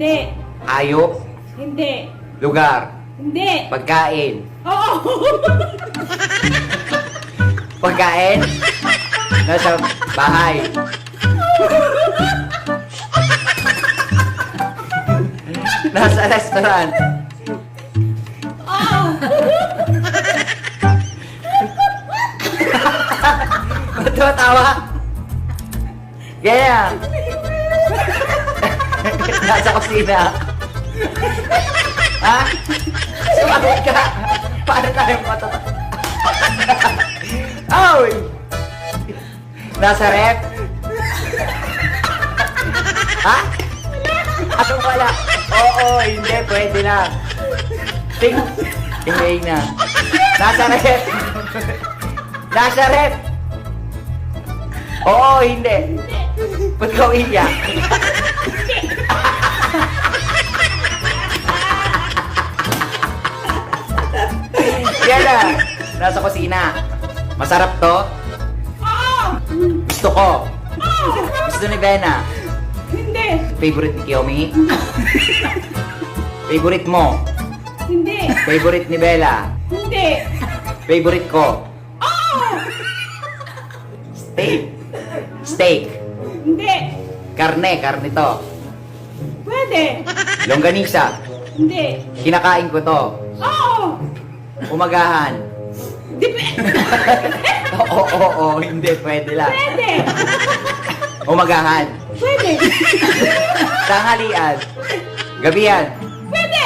Hindi. Hayop. Hindi. Lugar. Hindi. Pagkain. Oo. Pagkain. Nasa bahay. Nasa restaurant. Oo. Nasa kusina. ha? Sumagot ka. Paano tayo matata? Oy! Nasa rep? ha? Anong wala? Oo, hindi. Pwede na. Ting. Tingay na. Nasa rep. Nasa rep. Oo, hindi. Ba't ka? Nasa kusina. Masarap to? Oo. Gusto ko. Gusto ni Bena. Hindi. Favorite ni Kiyomi? Favorite mo? Hindi. Favorite ni Bella? Hindi. Favorite ko? Oo. Steak. Steak. Hindi. Karne, karne to. Pwede. Longganisa. Hindi. Kinakain ko to. Oo. Umagahan. Depende. Oo, oo, oo, hindi, pwede lang. Pwede. Umagahan. Pwede. Tanghalian. Gabihan. Pwede.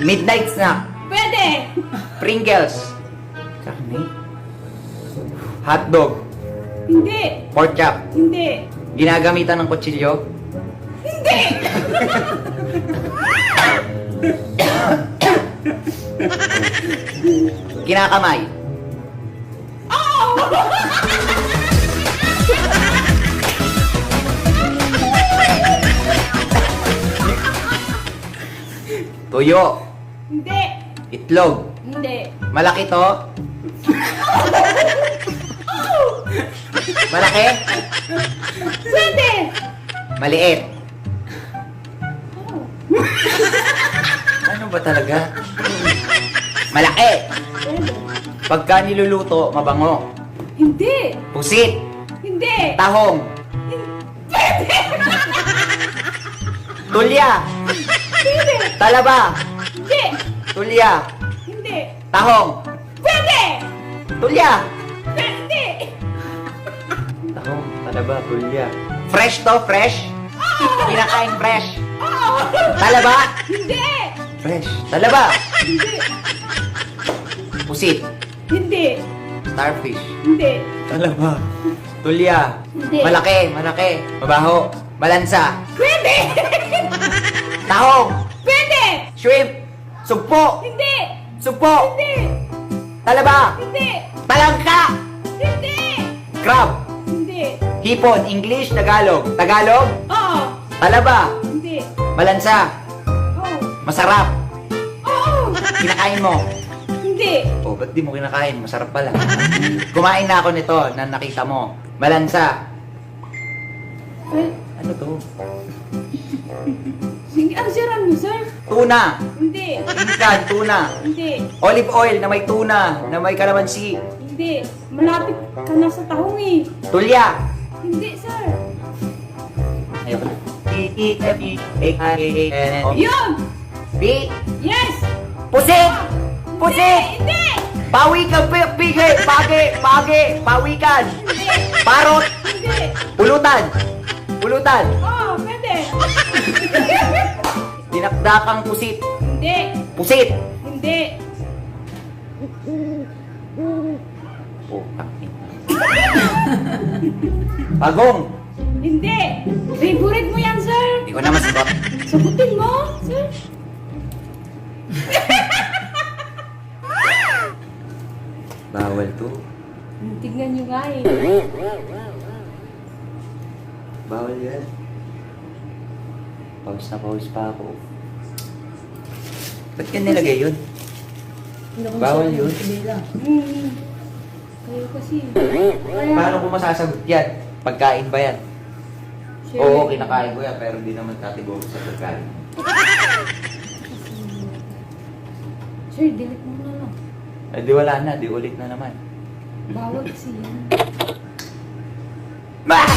Midnight snack. Pwede. Pringles. Karne. Hotdog. Hindi. Pork chop. Hindi. Ginagamitan ng kutsilyo. Hindi. Kinakamay. Oo. Tuyo. Hindi. Itlog. Hindi. Malaki to. Malaki. Pwede. Maliit. Oo. Ano ba talaga? Malaki. Pagka niluluto, mabango. Hindi. Pusit. Hindi. Tahong. Tulya. Hindi. Talaba. Hindi. Tulya. Hindi. Tahong. Pwede. Tulya. Pwede. Tahong, talaba, tulya. Fresh to, fresh? Kinakain fresh. Oo. Talaba. Hindi. Fresh. Talaba. Hindi. Pusit. Hindi. Starfish. Hindi. Talaba. Tulya. Hindi. Malaki, malaki. Mabaho. Malansa. Pwede. Tahong. Pwede. Shrimp. Sugpo. Hindi. Sugpo. Hindi. Talaba. Hindi. Talangka. Hindi. Crab. Hindi. Hipon. English, Tagalog. Tagalog. Oo. Talaba. Hindi. Malansa. Oo. Masarap. Oo. Kinakain mo. Hindi. Oh, ba't di mo kinakain? Masarap pala. Kumain na ako nito na nakita mo. Malansa. Eh, Ano to? Sige, ang siran mo, sir. Tuna. Hindi. Inkan, tuna. Hindi. Olive oil na may tuna, na may kalamansi. Hindi. Malapit ka na sa tahong eh. Tulya. Hindi, sir. Ayoko na. E, E, F, E, A, I, A, N, N, O. Yun! B. Yes! Pusit! Pusit! Hindi! Pawi ka, pi- pigay! Pagi! Pagi! Pawikan! Parot! Hindi! Pulutan! Pulutan! Oo, pwede! Dinakdakang pusit! Hindi! Pusit! Hindi! Putang. Pagong! Hindi! Favorite mo yan, sir! Hindi ko na masagot. Sagutin mo, sir! Bawal to. Tignan nyo nga eh. Bawal yan. Pause na pause pa ako. Ba't ka nilagay yun? Bawal yun. Hmm. Kayo kasi. Paano ko masasagot yan? Pagkain ba yan? Sir. Oo, kinakain ko yan, pero hindi naman kategori sa pagkain. Sir, delete mo na lang. Eh di wala na, di ulit na naman. Bawal kasi yan. Bah!